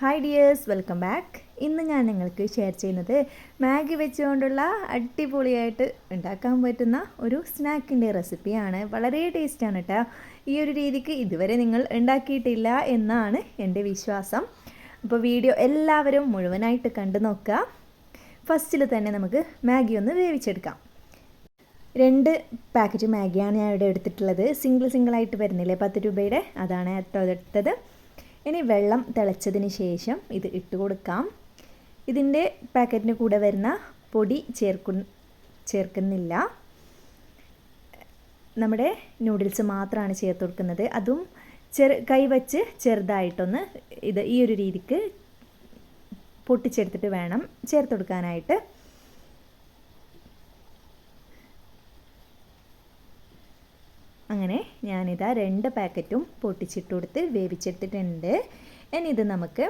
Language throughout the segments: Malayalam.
ഹായ് ഡിയേഴ്സ് വെൽക്കം ബാക്ക് ഇന്ന് ഞാൻ നിങ്ങൾക്ക് ഷെയർ ചെയ്യുന്നത് മാഗി വെച്ചുകൊണ്ടുള്ള അടിപൊളിയായിട്ട് ഉണ്ടാക്കാൻ പറ്റുന്ന ഒരു സ്നാക്കിന്റെ റെസിപ്പിയാണ് വളരെ ടേസ്റ്റാണ് കേട്ടോ ഈ ഒരു രീതിക്ക് ഇതുവരെ നിങ്ങൾ ഉണ്ടാക്കിയിട്ടില്ല എന്നാണ് എന്റെ വിശ്വാസം. അപ്പോൾ വീഡിയോ എല്ലാവരും മുഴുവനായിട്ട് കണ്ടു നോക്കുക. ഫസ്റ്റിൽ തന്നെ നമുക്ക് മാഗി ഒന്ന് വേവിച്ചെടുക്കാം. രണ്ട് പാക്കറ്റ് മാഗിയാണ് ഞാൻ ഇവിടെ എടുത്തിട്ടുള്ളത്. സിംഗിൾ സിംഗിളായിട്ട് വരുന്നില്ലേ പത്ത് രൂപയുടെ? അതാണ് കേട്ടോ എടുത്തത് ഇനി വെള്ളം തിളച്ചതിന് ശേഷം ഇത് ഇട്ട് കൊടുക്കാം. ഇതിന്റെ പാക്കറ്റിന് കൂടെ വരുന്ന പൊടി ചേർക്കു ചേർക്കുന്നില്ല. നമ്മുടെ നൂഡിൽസ് മാത്രമാണ് ചേർത്ത് കൊടുക്കുന്നത്. അതും ചെറു കൈവച്ച് ചെറുതായിട്ടൊന്ന് ഇത് ഈ ഒരു രീതിക്ക് പൊട്ടിച്ചെടുത്തിട്ട് വേണം ചേർത്ത് കൊടുക്കാനായിട്ട്. അങ്ങനെ ഞാനിതാ രണ്ട് പാക്കറ്റും പൊട്ടിച്ചിട്ട് കൊടുത്ത് വേവിച്ചെടുത്തിട്ടുണ്ട്. ഇനി ഇത് നമുക്ക്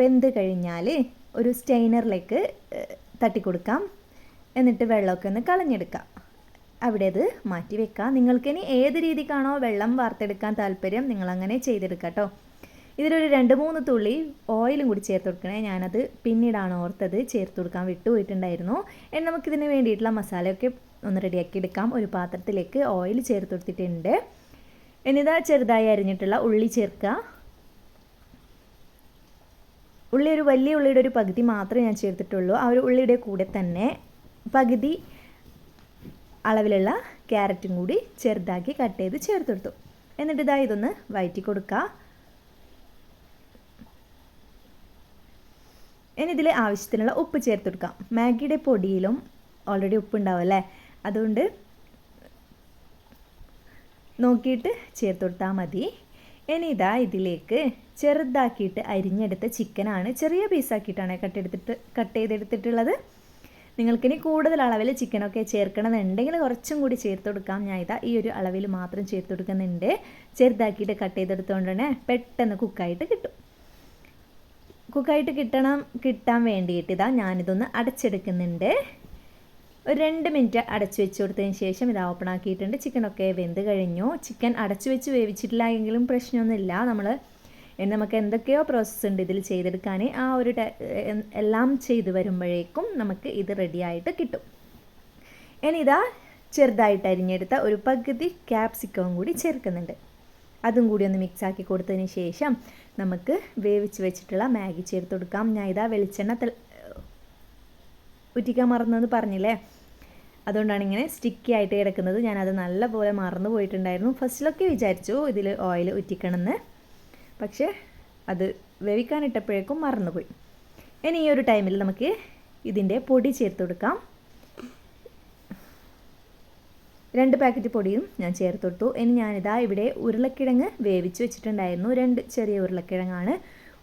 വെന്ത് കഴിഞ്ഞാൽ ഒരു സ്റ്റെയിനറിലേക്ക് തട്ടിക്കൊടുക്കാം. എന്നിട്ട് വെള്ളമൊക്കെ ഒന്ന് കളഞ്ഞെടുക്കാം. അവിടെ അത് മാറ്റി വെക്കാം നിങ്ങൾക്കിനി ഏത് രീതിക്കാണോ വെള്ളം വാർത്തെടുക്കാൻ താല്പര്യം നിങ്ങളങ്ങനെ ചെയ്തെടുക്കാം കേട്ടോ ഇതിലൊരു രണ്ട് മൂന്ന് തുള്ളി ഓയിലും കൂടി ചേർത്ത് കൊടുക്കണേ. ഞാനത് പിന്നീടാണ് ഓർത്തത് ചേർത്ത് കൊടുക്കാൻ വിട്ടുപോയിട്ടുണ്ടായിരുന്നു. ഇനി നമുക്കിതിന് വേണ്ടിയിട്ടുള്ള മസാലയൊക്കെ ഒന്ന് റെഡിയാക്കി എടുക്കാം. ഒരു പാത്രത്തിലേക്ക് ഓയിൽ ചേർത്ത് കൊടുത്തിട്ടുണ്ട്. എന്നിതാ ചെറുതായി അരിഞ്ഞിട്ടുള്ള ഉള്ളി ചേർക്കുക. ഉള്ളി ഒരു വലിയ ഉള്ളിയുടെ ഒരു പകുതി മാത്രമേ ഞാൻ ചേർത്തിട്ടുള്ളൂ. ആ ഒരു ഉള്ളിയുടെ കൂടെ തന്നെ പകുതി അളവിലുള്ള ക്യാരറ്റും കൂടി ചെറുതാക്കി കട്ട് ചെയ്ത് ചേർത്ത് കൊടുത്തു. എന്നിട്ട് ഇതാ ഇതൊന്ന് വയറ്റി കൊടുക്കുക. ഇനി ഇതിൽ ആവശ്യത്തിനുള്ള ഉപ്പ് ചേർത്ത് കൊടുക്കാം. മാഗിയുടെ പൊടിയിലും ഓൾറെഡി ഉപ്പുണ്ടാവും അല്ലേ? അതുകൊണ്ട് നോക്കിയിട്ട് ചേർത്ത് കൊടുത്താൽ മതി. ഇനി ഇതാ ഇതിലേക്ക് ചെറുതാക്കിയിട്ട് അരിഞ്ഞെടുത്ത ചിക്കനാണ് ചെറിയ പീസാക്കിയിട്ടാണ് കട്ട് എടുത്തിട്ട് കട്ട് ചെയ്തെടുത്തിട്ടുള്ളത്. നിങ്ങൾക്കിനി കൂടുതൽ അളവിൽ ചിക്കനൊക്കെ ചേർക്കണമെന്നുണ്ടെങ്കിൽ കുറച്ചും കൂടി ചേർത്ത് കൊടുക്കാം. ഞാൻ ഇതാ ഈ ഒരു അളവിൽ മാത്രം ചേർത്ത് കൊടുക്കുന്നുണ്ട്. ചെറുതാക്കിയിട്ട് കട്ട് ചെയ്തെടുത്തുകൊണ്ട് തന്നെ പെട്ടെന്ന് കുക്കായിട്ട് കിട്ടും. കുക്കായിട്ട് കിട്ടണം കിട്ടാൻ വേണ്ടിയിട്ട് ഇതാ ഞാനിതൊന്ന് അടച്ചെടുക്കുന്നുണ്ട്. ഒരു രണ്ട് മിനിറ്റ് അടച്ചു വെച്ച് കൊടുത്തതിന് ശേഷം ഇത് ഓപ്പൺ ആക്കിയിട്ടുണ്ട്. ചിക്കനൊക്കെ വെന്ത് കഴിഞ്ഞു. ചിക്കൻ അടച്ചു വെച്ച് വേവിച്ചിട്ടില്ല എങ്കിലും പ്രശ്നമൊന്നുമില്ല നമ്മൾ നമുക്ക് എന്തൊക്കെയോ പ്രോസസ്സ് ഉണ്ട് ഇതിൽ ചെയ്തെടുക്കാൻ. ആ ഒരു എല്ലാം ചെയ്ത് വരുമ്പോഴേക്കും നമുക്ക് ഇത് റെഡിയായിട്ട് കിട്ടും. ഇനി ഇതാ ചെറുതായിട്ട് അരിഞ്ഞെടുത്ത ഒരു പകുതി ക്യാപ്സിക്കവും കൂടി ചേർക്കുന്നുണ്ട്. അതും കൂടി ഒന്ന് മിക്സ് ആക്കി കൊടുത്തതിന് ശേഷം നമുക്ക് വേവിച്ച് വെച്ചിട്ടുള്ള മാഗി ചേർത്ത് കൊടുക്കാം. ഞാൻ ഇതാ വെളിച്ചെണ്ണ ഉറ്റിക്കാൻ മറന്നെന്ന് പറഞ്ഞില്ലേ? അതുകൊണ്ടാണ് ഇങ്ങനെ സ്റ്റിക്കി ആയിട്ട് കിടക്കുന്നത്. ഞാനത് നല്ലപോലെ മറന്നു പോയിട്ടുണ്ടായിരുന്നു. ഫസ്റ്റിലൊക്കെ വിചാരിച്ചു ഇതിൽ ഓയിൽ ഉറ്റിക്കണമെന്ന് പക്ഷേ അത് വേവിക്കാനിട്ടപ്പോഴേക്കും മറന്നുപോയി. ഇനി ഈ ഒരു ടൈമിൽ നമുക്ക് ഇതിന്റെ പൊടി ചേർത്ത് കൊടുക്കാം. രണ്ട് പാക്കറ്റ് പൊടിയും ഞാൻ ചേർത്തൊട്ടു ഇനി ഞാനിതാ ഇവിടെ ഉരുളക്കിഴങ്ങ് വേവിച്ച് വെച്ചിട്ടുണ്ടായിരുന്നു. രണ്ട് ചെറിയ ഉരുളക്കിഴങ്ങാണ്.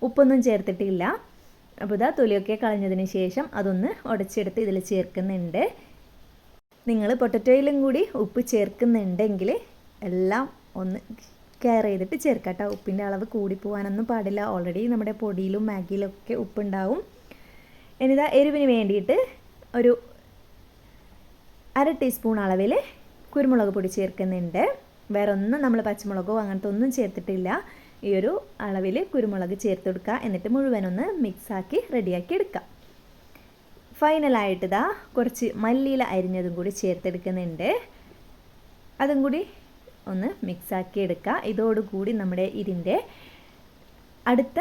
ഉപ്പൊന്നും ചേർത്തിട്ടില്ല. അപ്പോൾ ഇതാ തൊലിയൊക്കെ കളഞ്ഞതിന് ശേഷം അതൊന്ന് ഉടച്ചെടുത്ത് ഇതിൽ ചേർക്കുന്നുണ്ട്. നിങ്ങൾ പൊട്ടറ്റോയിലും കൂടി ഉപ്പ് ചേർക്കുന്നുണ്ടെങ്കിൽ എല്ലാം ഒന്ന് കെയർ ചെയ്തിട്ട് ചേർക്കാം ഉപ്പിന്റെ അളവ് കൂടി പോകാനൊന്നും പാടില്ല. ഓൾറെഡി നമ്മുടെ പൊടിയിലും മാഗിയിലും ഒക്കെ ഉപ്പുണ്ടാവും. ഇനിതാ എരിവിന് വേണ്ടിയിട്ട് ഒരു അര ടീസ്പൂൺ അളവിൽ കുരുമുളക് പൊടി ചേർക്കുന്നുണ്ട്. വേറെ ഒന്നും നമ്മൾ പച്ചമുളകോ അങ്ങനത്തെ ഒന്നും ചേർത്തിട്ടില്ല. ഈ ഒരു അളവിൽ കുരുമുളക് ചേർത്ത് കൊടുക്കുക. എന്നിട്ട് മുഴുവനൊന്ന് മിക്സാക്കി റെഡിയാക്കി എടുക്കുക ഫൈനലായിട്ട് ഇതാ കുറച്ച് മല്ലിയില അരിഞ്ഞതും കൂടി ചേർത്തെടുക്കുന്നുണ്ട്. അതും കൂടി ഒന്ന് മിക്സാക്കി എടുക്കുക ഇതോടുകൂടി നമ്മുടെ ഇതിന്റെ അടുത്ത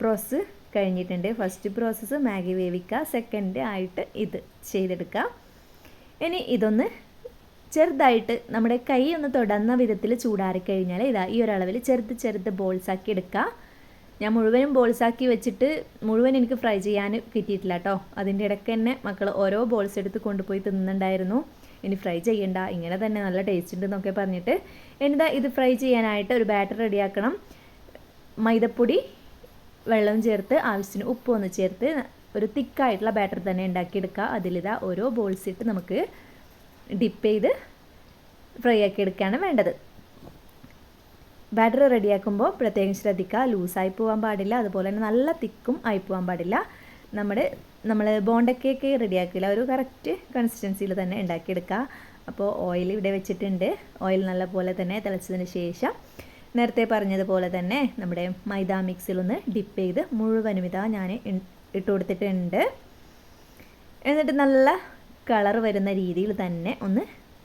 പ്രോസസ്സ് കഴിഞ്ഞിട്ടുണ്ട്. ഫസ്റ്റ് പ്രോസസ്സ് മാഗി വേവിക്കുക. സെക്കൻഡ് ആയിട്ട് ഇത് ചെയ്തെടുക്കുക ഇനി ഇതൊന്ന് ചെറുതായിട്ട് നമ്മുടെ കൈ ഒന്ന് തുടർന്ന വിധത്തിൽ ചൂടാറിക്കഴിഞ്ഞാൽ ഇതാ ഈ ഒരളവിൽ ചെറുത് ചെറുത് ബോൾസാക്കി എടുക്കുക ഞാൻ മുഴുവനും ബോൾസാക്കി വെച്ചിട്ട് മുഴുവൻ എനിക്ക് ഫ്രൈ ചെയ്യാൻ കിട്ടിയിട്ടില്ല കേട്ടോ അതിന്റെ ഇടയ്ക്ക് തന്നെ മക്കൾ ഓരോ ബോൾസ് എടുത്ത് കൊണ്ടുപോയി തിന്നുന്നുണ്ടായിരുന്നു. ഇനി ഫ്രൈ ചെയ്യണ്ട. ഇങ്ങനെ തന്നെ നല്ല ടേസ്റ്റ് ഉണ്ട് എന്നൊക്കെ പറഞ്ഞിട്ട് എന്താ ഇത് ഫ്രൈ ചെയ്യാനായിട്ട് ഒരു ബാറ്റർ റെഡിയാക്കണം. മൈദപ്പൊടി വെള്ളം ചേർത്ത് ആവശ്യത്തിന് ഉപ്പ് ഒന്ന് ചേർത്ത് ഒരു തിക്കായിട്ടുള്ള ബാറ്റർ തന്നെ ഉണ്ടാക്കിയെടുക്കുക. അതിലിതാ ഓരോ ബോൾസ് ഇട്ട് നമുക്ക് ഡിപ്പ് ചെയ്ത് ഫ്രൈ ആക്കി എടുക്കുകയാണ് വേണ്ടത്. ബാറ്റർ റെഡിയാക്കുമ്പോൾ പ്രത്യേകം ശ്രദ്ധിക്കുക. ലൂസായി പോകാൻ പാടില്ല. അതുപോലെ തന്നെ നല്ല തിക്കും ആയി പോകാൻ പാടില്ല. നമ്മുടെ നമ്മൾ ബോണ്ടക്കേക്ക് റെഡിയാക്കില്ല ഒരു കറക്റ്റ് കൺസിസ്റ്റൻസിയിൽ തന്നെ ഉണ്ടാക്കിയെടുക്കുക. അപ്പോൾ ഓയിൽ ഇവിടെ വെച്ചിട്ടുണ്ട്. ഓയിൽ നല്ല പോലെ തന്നെ തിളച്ചതിന് ശേഷം നേരത്തെ പറഞ്ഞതുപോലെ തന്നെ നമ്മുടെ മൈദ മിക്സിലൊന്ന് ഡിപ്പ് ചെയ്ത് മുഴുവനും ഇതാ ഞാൻ ഇട്ട് കൊടുത്തിട്ടുണ്ട്. എന്നിട്ട് നല്ല കളർ വരുന്ന രീതിയിൽ തന്നെ ഒന്ന്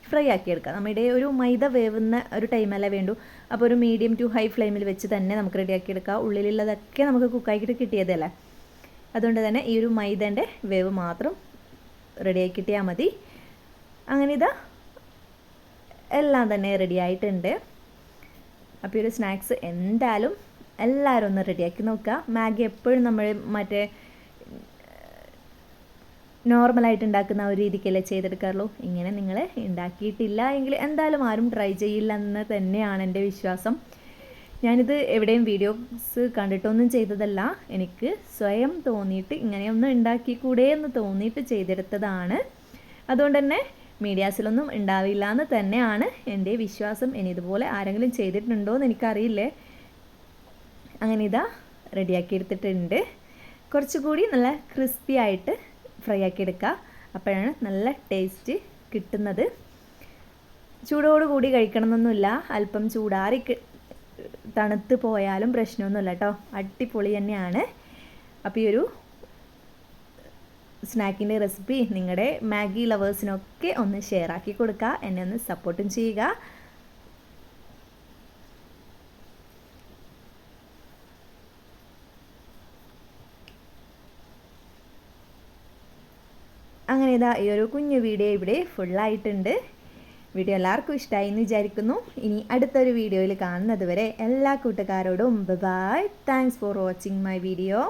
ഫ്രൈ ആക്കി എടുക്കുക നമ്മുടെ ഒരു മൈദ വേവുന്ന ഒരു ടൈമല്ല വേണ്ടു. അപ്പോൾ ഒരു മീഡിയം ടു ഹൈ ഫ്ലെയിമിൽ വെച്ച് തന്നെ നമുക്ക് റെഡിയാക്കി എടുക്കാം. ഉള്ളിലുള്ളതൊക്കെ നമുക്ക് കുക്കാക്കിയിട്ട് കിട്ടിയതല്ലേ അതുകൊണ്ട് തന്നെ ഈ ഒരു മൈദന്റെ വേവ് മാത്രം റെഡിയാക്കി കിട്ടിയാൽ മതി. അങ്ങനെ ഇതാ എല്ലാം തന്നെ റെഡി ആയിട്ടുണ്ട്. അപ്പോൾ ഈ ഒരു സ്നാക്സ് എന്തായാലും എല്ലാവരും ഒന്ന് റെഡിയാക്കി നോക്കുക. മാഗി എപ്പോഴും നമ്മൾ മറ്റേ നോർമലായിട്ട് ഉണ്ടാക്കുന്ന ഒരു രീതിക്കല്ലേ ചെയ്തെടുക്കാറുള്ളൂ. ഇങ്ങനെ നിങ്ങൾ ഉണ്ടാക്കിയിട്ടില്ല എങ്കിൽ എന്തായാലും ആരും ട്രൈ ചെയ്യില്ല എന്ന് തന്നെയാണ് എന്റെ വിശ്വാസം. ഞാനിത് എവിടെയും വീഡിയോസ് കണ്ടിട്ടൊന്നും ചെയ്തതല്ല. എനിക്ക് സ്വയം തോന്നിയിട്ട് ഇങ്ങനെയൊന്നും ഉണ്ടാക്കിക്കൂടെ എന്ന് തോന്നിയിട്ട് ചെയ്തെടുത്തതാണ്. അതുകൊണ്ട് തന്നെ മീഡിയാസിലൊന്നും ഉണ്ടാവില്ല എന്ന് തന്നെയാണ് എന്റെ വിശ്വാസം. ഇനി ഇതുപോലെ ആരെങ്കിലും ചെയ്തിട്ടുണ്ടോ എന്ന് എനിക്കറിയില്ലേ. അങ്ങനെ ഇതാ റെഡിയാക്കി എടുത്തിട്ടുണ്ട്. കുറച്ചുകൂടി നല്ല ക്രിസ്പി ആയിട്ട് ഫ്രൈ ആക്കി എടുക്കുക. അപ്പോഴാണ് നല്ല ടേസ്റ്റ് കിട്ടുന്നത്. ചൂടോട് കൂടി കഴിക്കണമെന്നൊന്നുമില്ല. അല്പം ചൂടാറി തണുത്ത് പോയാലും പ്രശ്നമൊന്നുമില്ല കേട്ടോ. അടിപൊളി തന്നെയാണ്. അപ്പോൾ ഈ ഒരു സ്നാക്കിന്റെ റെസിപ്പി നിങ്ങളുടെ മാഗി ലവേഴ്സിനൊക്കെ ഒന്ന് ഷെയർ ആക്കി കൊടുക്കുക. എന്നെ ഒന്ന് സപ്പോർട്ടും ചെയ്യുക. ഇതാ ഈ ഒരു കുഞ്ഞു വീഡിയോ ഇവിടെ ഫുള്ളായിട്ടുണ്ട് വീഡിയോ എല്ലാവർക്കും ഇഷ്ടമായി എന്ന് വിചാരിക്കുന്നു. ഇനി അടുത്തൊരു വീഡിയോയിൽ കാണുന്നത് വരെ എല്ലാ കൂട്ടുകാരോടും bye thanks for watching my video